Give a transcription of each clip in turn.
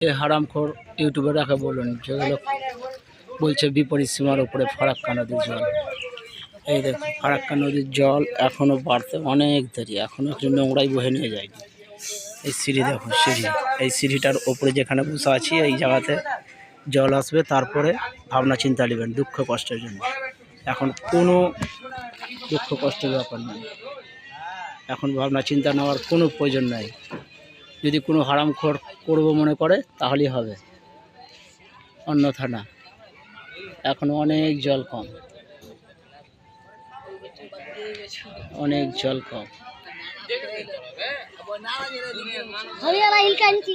এ হারামখোর ইউটিউবাররাকে বলুন, যেগুলো বলছে বিপরীত সীমার উপরে ফারাক্কা নদীর জল। এই দেখুন, ফারাক্কা নদীর জল এখনও বাড়তে অনেক দেরি এখনও একটু নোংরাই বহে নিয়ে যায়নি। এই সিঁড়ি দেখুন, সিঁড়ি, এই সিঁড়িটার ওপরে যেখানে বসে আছি, এই জায়গাতে জল আসবে, তারপরে ভাবনা চিন্তা নেবেন, দুঃখ কষ্টের জন্য। এখন কোনো দুঃখ কষ্টের ব্যাপার নেই এখন ভাবনা চিন্তা নেওয়ার কোনো প্রয়োজন নাই। যদি কোনো হারাম হারামখোর করব মনে করে তাহলেই হবে। অন্যথা না। এখন অনেক জল কম। অনেক জল কম। হরিয়ালা ইলকাঞ্চি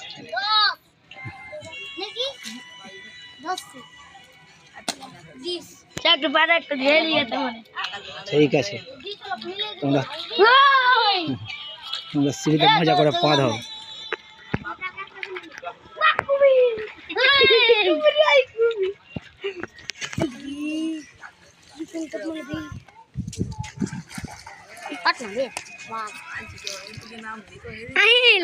ঠিক আছে তোমরা তোমরা সিঁড়িতে মজা করে পা দাও আহিল